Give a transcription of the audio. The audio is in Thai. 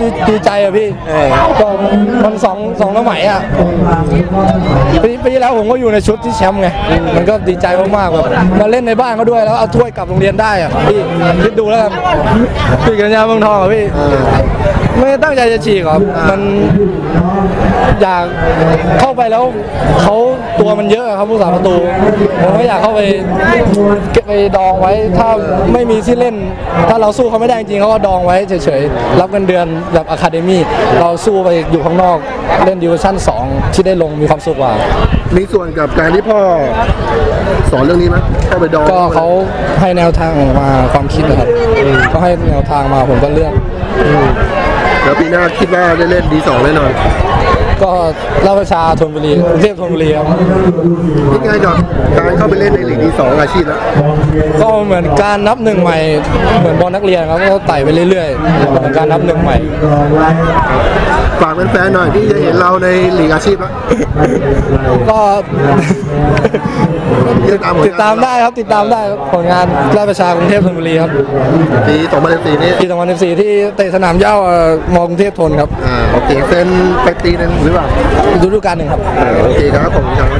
ดีดีใจอะพี่เออก็มันสองสองสมัยอะปีปีที่แล้วผมก็อยู่ในชุดที่แชมป์ไงมันก็ดีใจมากๆแบบมาเล่นในบ้านเขาด้วยแล้วเอาถ้วยกลับโรงเรียนได้อะพี่คิดดูแล้วกันพี่กัญญาเมืองทองอะพี่ไม่ได้ตั้งใจจะฉีกหรอกมัน อยากเข้าไปแล้วเขาตัวมันเยอะอะครับผู้สาประตูผมก็อยากเข้าไปเก็บไปดองไว้ ถ้าไม่มีที่เล่น ถ้าเราสู้เขาไม่ได้จริงๆเขาก็ดองไว้เฉยๆรับเงินเดือนแบบอะคาเดมี่เราสู้ไปอยู่ข้างนอกเล่นดิวชั่น 2 ที่ได้ลงมีความสุขกว่า มีส่วนกับการที่พ่อสอนเรื่องนี้ไหมเข้าไปดองก็เขาให้แนวทางมาความคิดนะครับเขาให้แนวทางมาผมก็เลือก แล้วปีหน้าคิดว่าได้เล่นดีสองแน่นอนก็ราชประชาธนบุรีกรุงเทพธนบุรีครับคิดไงกับการเข้าไปเล่นในลีกดีสองอาชีพแล้วก็เหมือนการนับหนึ่งใหม่ เหมือนบอลนักเรียนครับก็ไต่ไปเรื่อยๆเหมือนการนับหนึ่งใหม่ ฝากแฟนๆหน่อยที่จะเห็นเราในลีกอาชีพแล้วก็ ติดตามผลงนติดตามได้ครับติดตามได้ครับผลงานราชประชากรุงเทพธนบุรีครับปี2014นี้ปี2014ที่เตะสนามเหย้าเอ่อมอกรุงเทพธนครับอ่าโอเคเซ็นไปปีหนึงหรือเปล่าฤดูกาลหนึ่งครับอ่าโอเคครับผมครับ